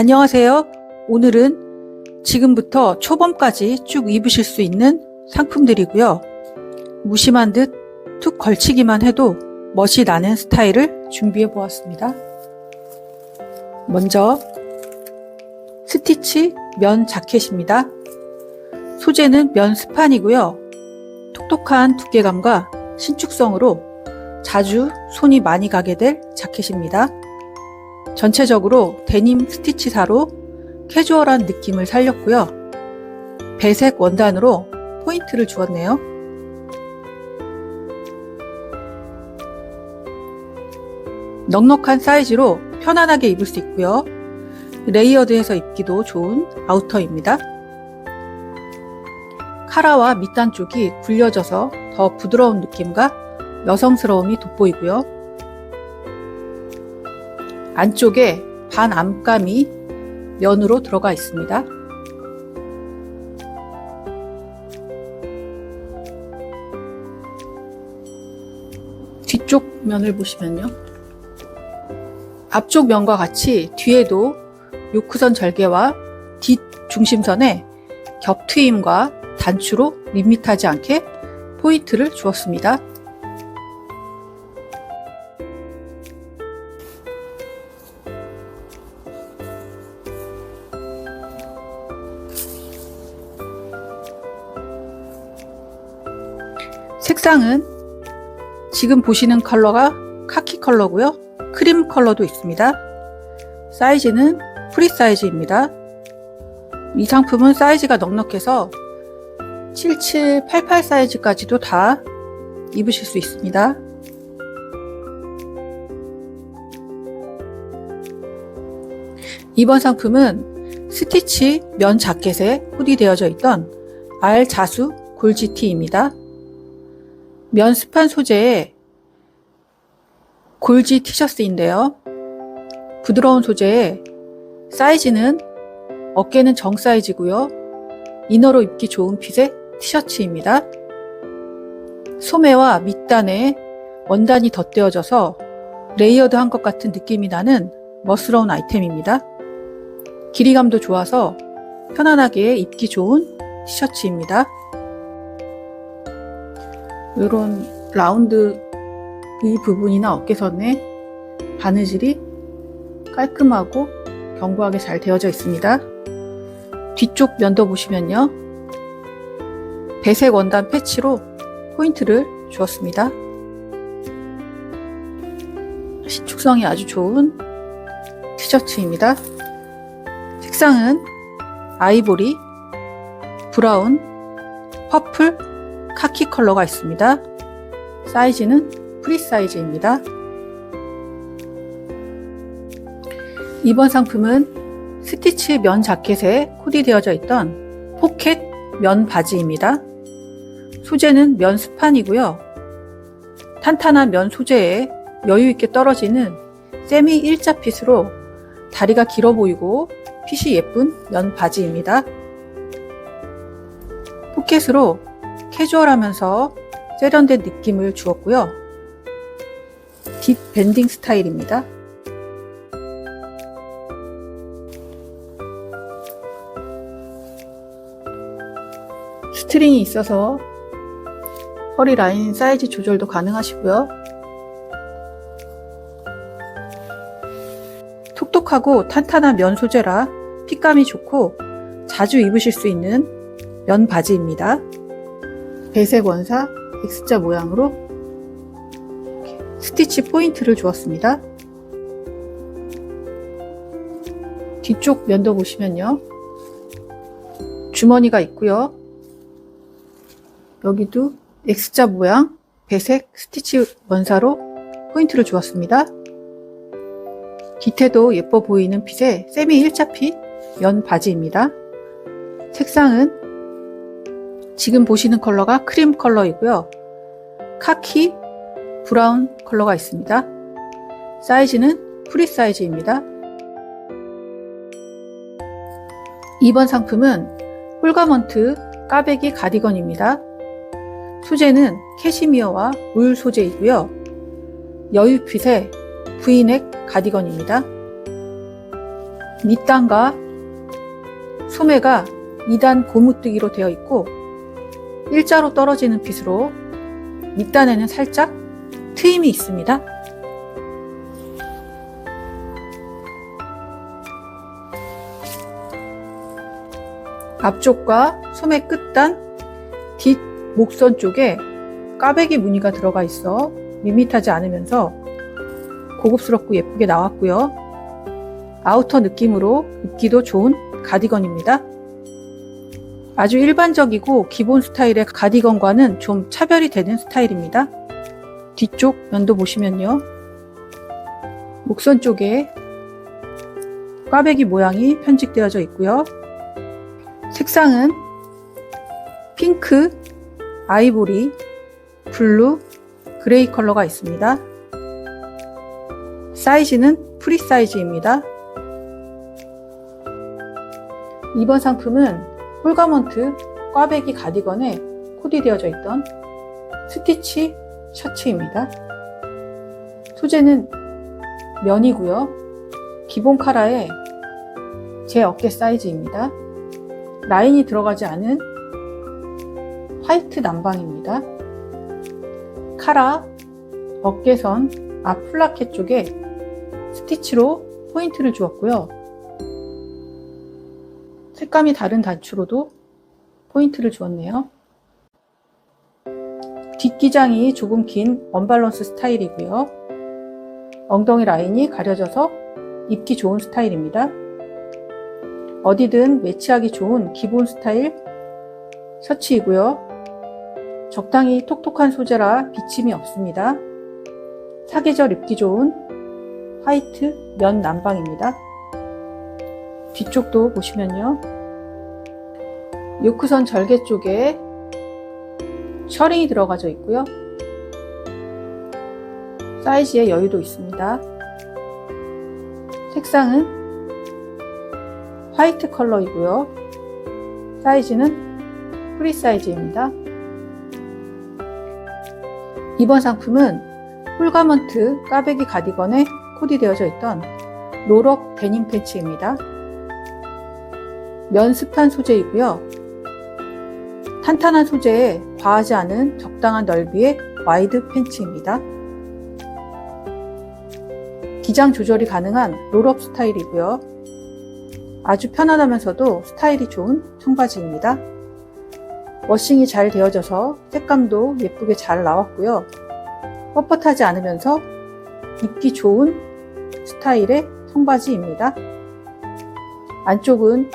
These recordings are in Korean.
안녕하세요. 오늘은 지금부터 초범까지 쭉 입으실 수 있는 상품들이고요. 무심한 듯 툭 걸치기만 해도 멋이 나는 스타일을 준비해 보았습니다. 먼저 스티치 면 자켓입니다. 소재는 면 스판이고요. 톡톡한 두께감과 신축성으로 자주 손이 많이 가게 될 자켓입니다. 전체적으로 데님 스티치사로 캐주얼한 느낌을 살렸고요. 배색 원단으로 포인트를 주었네요. 넉넉한 사이즈로 편안하게 입을 수 있고요. 레이어드해서 입기도 좋은 아우터입니다. 카라와 밑단 쪽이 굴려져서 더 부드러운 느낌과 여성스러움이 돋보이고요. 안쪽에 반 암감이 면으로 들어가 있습니다. 뒤쪽 면을 보시면요. 앞쪽 면과 같이 뒤에도 요크선 절개와 뒷 중심선에 겹트임과 단추로 밋밋하지 않게 포인트를 주었습니다. 색상은 지금 보시는 컬러가 카키 컬러고요. 크림 컬러도 있습니다. 사이즈는 프리 사이즈입니다. 이 상품은 사이즈가 넉넉해서 77, 88 사이즈까지도 다 입으실 수 있습니다. 이번 상품은 스티치 면 자켓에 후디되어져 있던 R 자수 골지티입니다. 면 스판 소재의 골지 티셔츠인데요. 부드러운 소재에 사이즈는 어깨는 정 사이즈고요. 이너로 입기 좋은 핏의 티셔츠입니다. 소매와 밑단에 원단이 덧대어져서 레이어드한 것 같은 느낌이 나는 멋스러운 아이템입니다. 길이감도 좋아서 편안하게 입기 좋은 티셔츠입니다. 이런 라운드 이 부분이나 어깨선에 바느질이 깔끔하고 견고하게 잘 되어져 있습니다. 뒤쪽 면도 보시면요. 배색 원단 패치로 포인트를 주었습니다. 신축성이 아주 좋은 티셔츠입니다. 색상은 아이보리, 브라운, 퍼플, 카키 컬러가 있습니다. 사이즈는 프리 사이즈입니다. 이번 상품은 스티치 면 자켓에 코디되어져 있던 포켓 면 바지입니다. 소재는 면 스판이고요. 탄탄한 면 소재에 여유 있게 떨어지는 세미 일자 핏으로 다리가 길어 보이고 핏이 예쁜 면 바지입니다. 포켓으로 캐주얼하면서 세련된 느낌을 주었고요. 딥 밴딩 스타일입니다. 스트링이 있어서 허리 라인 사이즈 조절도 가능하시고요. 톡톡하고 탄탄한 면 소재라 핏감이 좋고 자주 입으실 수 있는 면 바지입니다. 배색 원사 X자 모양으로 스티치 포인트를 주었습니다. 뒤쪽 면도 보시면요. 주머니가 있고요. 여기도 X자 모양 배색 스티치 원사로 포인트를 주었습니다. 깃태도 예뻐 보이는 핏의 세미 일자핏 면 바지입니다. 색상은 지금 보시는 컬러가 크림 컬러이고요. 카키, 브라운 컬러가 있습니다. 사이즈는 프리 사이즈입니다. 이번 상품은 홀가먼트 까베기 가디건입니다. 소재는 캐시미어와 울 소재이고요. 여유핏의 브이넥 가디건입니다. 밑단과 소매가 2단 고무뜨기로 되어 있고 일자로 떨어지는 핏으로 밑단에는 살짝 트임이 있습니다. 앞쪽과 소매 끝단, 뒷 목선 쪽에 까베기 무늬가 들어가 있어 밋밋하지 않으면서 고급스럽고 예쁘게 나왔고요. 아우터 느낌으로 입기도 좋은 가디건입니다. 아주 일반적이고 기본 스타일의 가디건과는 좀 차별이 되는 스타일입니다. 뒤쪽 면도 보시면요. 목선 쪽에 꽈배기 모양이 편직되어져 있고요. 색상은 핑크, 아이보리, 블루, 그레이 컬러가 있습니다. 사이즈는 프리 사이즈입니다. 이번 상품은 홀가먼트 꽈배기 가디건에 코디되어져 있던 스티치 셔츠입니다. 소재는 면이고요. 기본 카라의 제 어깨 사이즈입니다. 라인이 들어가지 않은 화이트 남방입니다. 카라 어깨선 앞 플라켓 쪽에 스티치로 포인트를 주었고요. 색감이 다른 단추로도 포인트를 주었네요. 뒷기장이 조금 긴 언밸런스 스타일이고요. 엉덩이 라인이 가려져서 입기 좋은 스타일입니다. 어디든 매치하기 좋은 기본 스타일 셔츠이고요. 적당히 톡톡한 소재라 비침이 없습니다. 사계절 입기 좋은 화이트 면 남방입니다. 뒤쪽도 보시면요. 요크선 절개 쪽에 셔링이 들어가져 있고요. 사이즈에 여유도 있습니다. 색상은 화이트 컬러이고요. 사이즈는 프리 사이즈입니다. 이번 상품은 홀가먼트 까베기 가디건에 코디되어져 있던 롤업 데님 팬츠입니다. 면습한 소재이고요. 탄탄한 소재에 과하지 않은 적당한 넓이의 와이드 팬츠입니다. 기장 조절이 가능한 롤업 스타일이고요. 아주 편안하면서도 스타일이 좋은 청바지입니다. 워싱이 잘 되어져서 색감도 예쁘게 잘 나왔고요. 뻣뻣하지 않으면서 입기 좋은 스타일의 청바지입니다. 안쪽은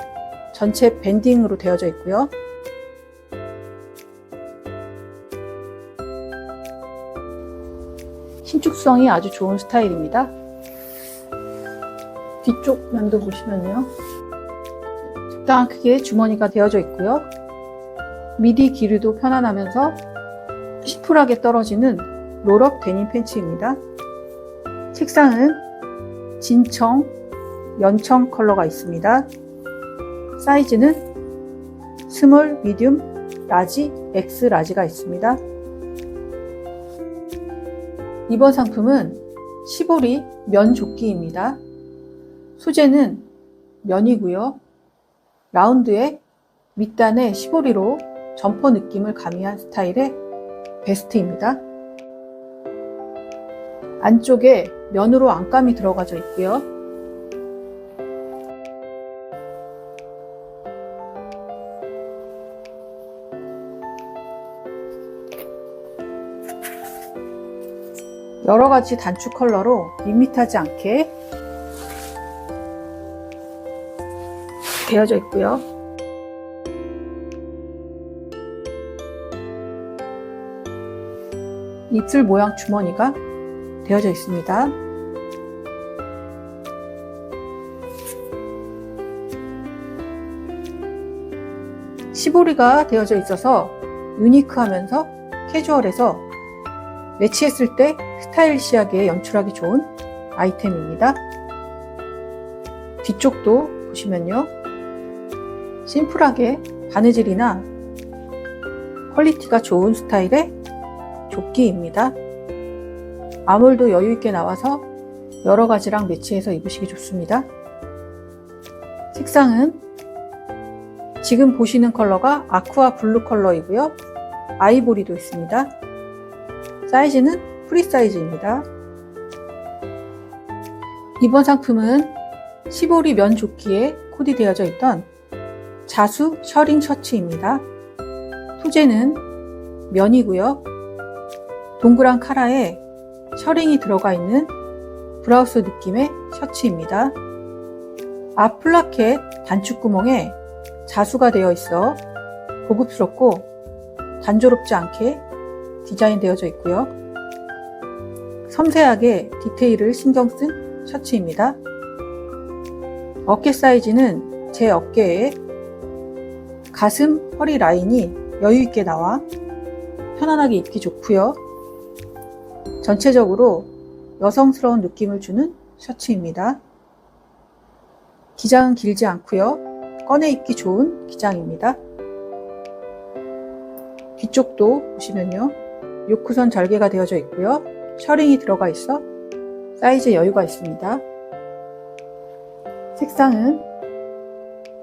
전체 밴딩으로 되어져 있고요. 신축성이 아주 좋은 스타일입니다. 뒤쪽 면도 보시면요. 적당한 크기의 주머니가 되어져 있고요. 미디 길이도 편안하면서 시풀하게 떨어지는 롤업 데님 팬츠입니다. 색상은 진청, 연청 컬러가 있습니다. 사이즈는 스몰, 미디움, 라지, 엑스 라지가 있습니다. 이번 상품은 시보리 면 조끼입니다. 소재는 면이고요. 라운드에 밑단에 시보리로 점퍼 느낌을 가미한 스타일의 베스트입니다. 안쪽에 면으로 안감이 들어가져 있고요. 여러 가지 단추 컬러로 밋밋하지 않게 되어져 있고요. 입술 모양 주머니가 되어져 있습니다. 시보리가 되어져 있어서 유니크하면서 캐주얼해서 매치했을 때 스타일시하게 연출하기 좋은 아이템입니다. 뒤쪽도 보시면요. 심플하게 바느질이나 퀄리티가 좋은 스타일의 조끼입니다. 아몰도 여유있게 나와서 여러 가지랑 매치해서 입으시기 좋습니다. 색상은 지금 보시는 컬러가 아쿠아 블루 컬러이고요. 아이보리도 있습니다. 사이즈는 프리 사이즈입니다. 이번 상품은 시보리 면 조끼에 코디되어져 있던 자수 셔링 셔츠입니다. 소재는 면이고요. 동그란 카라에 셔링이 들어가 있는 브라우스 느낌의 셔츠입니다. 앞 플라켓 단축 구멍에 자수가 되어 있어 고급스럽고 단조롭지 않게 디자인되어져 있고요. 섬세하게 디테일을 신경 쓴 셔츠입니다. 어깨 사이즈는 제 어깨에 가슴, 허리 라인이 여유 있게 나와 편안하게 입기 좋고요. 전체적으로 여성스러운 느낌을 주는 셔츠입니다. 기장은 길지 않고요. 꺼내 입기 좋은 기장입니다. 뒤쪽도 보시면요. 요크선 절개가 되어져 있고요. 셔링이 들어가 있어 사이즈 여유가 있습니다. 색상은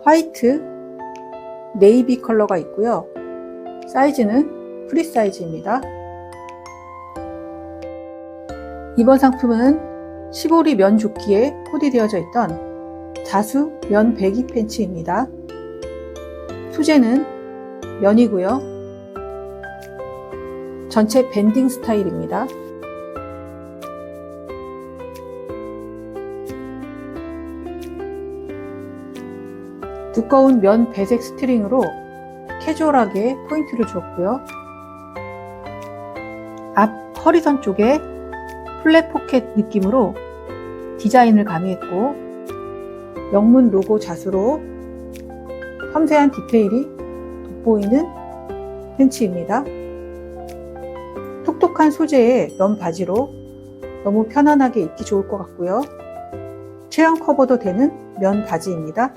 화이트, 네이비 컬러가 있고요. 사이즈는 프리 사이즈입니다. 이번 상품은 시보리 면 조끼에 코디되어져 있던 자수 면 배기 팬츠입니다. 소재는 면이고요. 전체 밴딩 스타일입니다. 두꺼운 면 배색 스트링으로 캐주얼하게 포인트를 주었고요. 앞 허리선 쪽에 플랫 포켓 느낌으로 디자인을 가미했고 영문 로고 자수로 섬세한 디테일이 돋보이는 팬츠입니다. 톡톡한 소재의 면 바지로 너무 편안하게 입기 좋을 것 같고요. 체형 커버도 되는 면 바지입니다.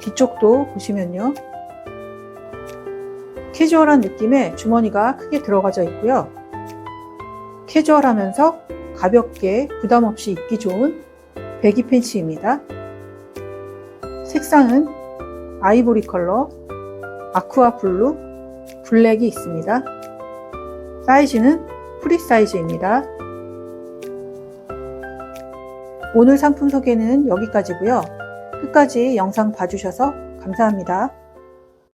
뒤쪽도 보시면요. 캐주얼한 느낌의 주머니가 크게 들어가져 있고요. 캐주얼하면서 가볍게 부담 없이 입기 좋은 배기 팬츠입니다. 색상은 아이보리 컬러, 아쿠아 블루, 블랙이 있습니다. 사이즈는 프리 사이즈입니다. 오늘 상품 소개는 여기까지고요. 끝까지 영상 봐주셔서 감사합니다.